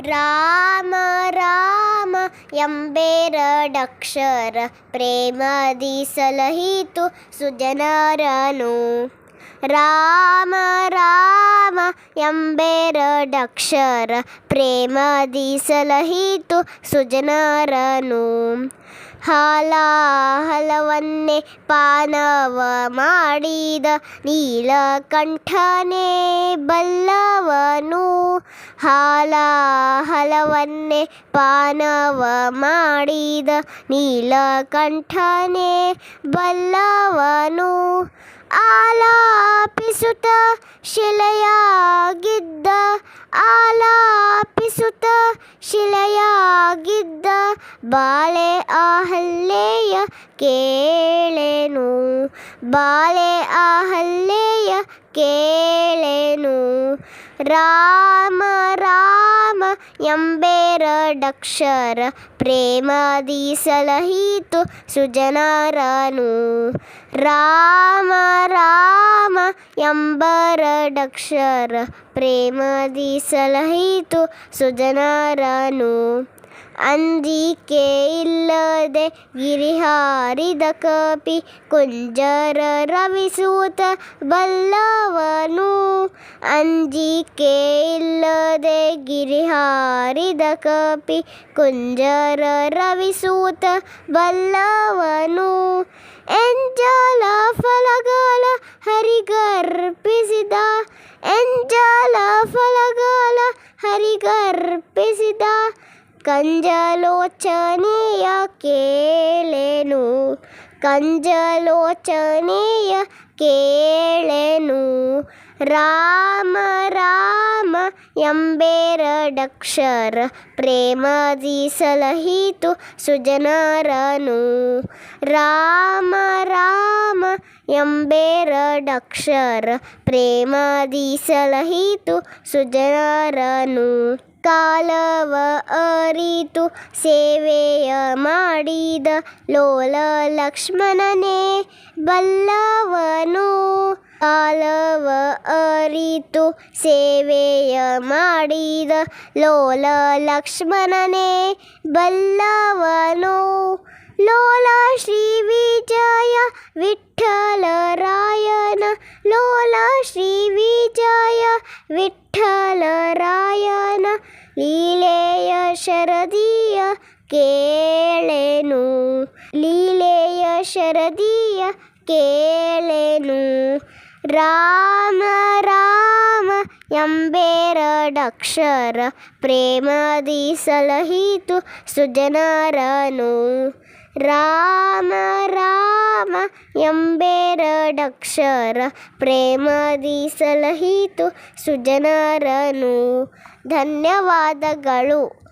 ರಾಮ ರಾಮ ಎಂಬೆರಡಕ್ಷರ ಪ್ರೇಮದಿ ಸಲಹಿತು ಸುಜನರನು. ರಾಮ ರಾಮ ಎಂಬೆರಡಕ್ಷರ ಪ್ರೇಮದಿ ಸಲಹಿತು ಸುಜನರನು. ಹಾಲಾಹಲವನ್ನೇ ಪಾನವ ಮಾಡಿದ ನೀಲಕಂಠನೇ ಬಲ್ಲವನು. ಹಾಲಾಹಲವನ್ನೇ ಪಾನವ ಮಾಡಿದ ನೀಲಕಂಠನೇ ಬಲ್ಲವನು. ಆಲಾಪಿಸುತ್ತ ಶಿಲೆಯಾಗಿದ್ದ ಆಲಾಪಿಸುತ್ತ ಶಿಲೆಯಾಗಿದ್ದ ಬಾಳೆ ಅಹಲ್ಯೆಯ ಕೇಳೆನು ಬಾಳೆ ಅಹಲ್ಯೆಯ ಕೇಳೆನು. ರಾಮ ರಾಮ ಎಂಬೆರಡಕ್ಷರ ಪ್ರೇಮಾದಿ ಸಲಹೀತು ಸುಜನಾರನು. ರಾಮ ರಾಮ ಎಂಬರಡಕ್ಷರ ಪ್ರೇಮಾದಿ ಸಲಹೀತು ಸುಜನಾರನು. ಅಂಜಿಕೆ ಇಲ್ಲದೆ ಗಿರಿಹಾರಿದ ಕಪಿ, ಕುಂಜರ ರವಿಸೂತ, ಬಲ್ಲವನು ಅಂಜಿಕೆ ಇಲ್ಲದೆ ಗಿರಿಹಾರಿದ ಕಪಿ ಕುಂಜರ ರವಿಸೂತ ಬಲ್ಲವನು ಎಂಜಲ ಫಲಗಾಲ ಹರಿಗರ್ಪಿಸಿದ ಎಂಜಲ ಫಲಗಾಲ ಹರಿಗರ್ಪಿಸಿದ ಕಂಜಲೋಚನೆಯ ಕೇಳೆನು ಕಂಜಲೋಚನೆಯ ಕೇಳೆನು. ರಾಮ ರಾಮ ಎಂಬೆರಡಕ್ಷರ ಪ್ರೇಮದಿ ಸಲಹಿತು ಸುಜನರನು. ರಾಮ ರಾಮ ಎಂಬೆರಡಕ್ಷರ ಪ್ರೇಮದಿ ಸಲಹಿತು ಸುಜನರನು. ಕಾಲವ ಅರಿತು ಸೇವೆಯ ಮಾಡಿದ ಲೋಲ ಲಕ್ಷ್ಮಣನೇ ಬಲ್ಲವನು. ಕಾಲವ ಅರಿತು ಸೇವೆಯ ಮಾಡಿದ ಲೋಲ ಲಕ್ಷ್ಮಣನೇ ಬಲ್ಲವನು. ಲೋಲ ಶ್ರೀ ವಿಜಯ ವಿಠ್ಠಲರಾಯನ ಲೋಲ ಶ್ರೀ ವಿಜಯ ವಿಠ್ಠಲರಾಯನ ಲೀಲೆಯ ಶರದಿಯ ಕೇಳೆನು. ಲೀಲೆಯ ಶರದಿಯ ಕೇಳೆನು. ರಾಮ ರಾಮ ಎಂಬೆರಡಕ್ಷರ ಪ್ರೇಮದಿ ಸಲಹಿತು ಸುಜನರನು. ರಾಮ ರಾಮ ಎಂಬೆರಡಕ್ಷರ ಪ್ರೇಮದಿ ಸಲಹಿತು ಸುಜನರನು. ಧನ್ಯವಾದಗಳು.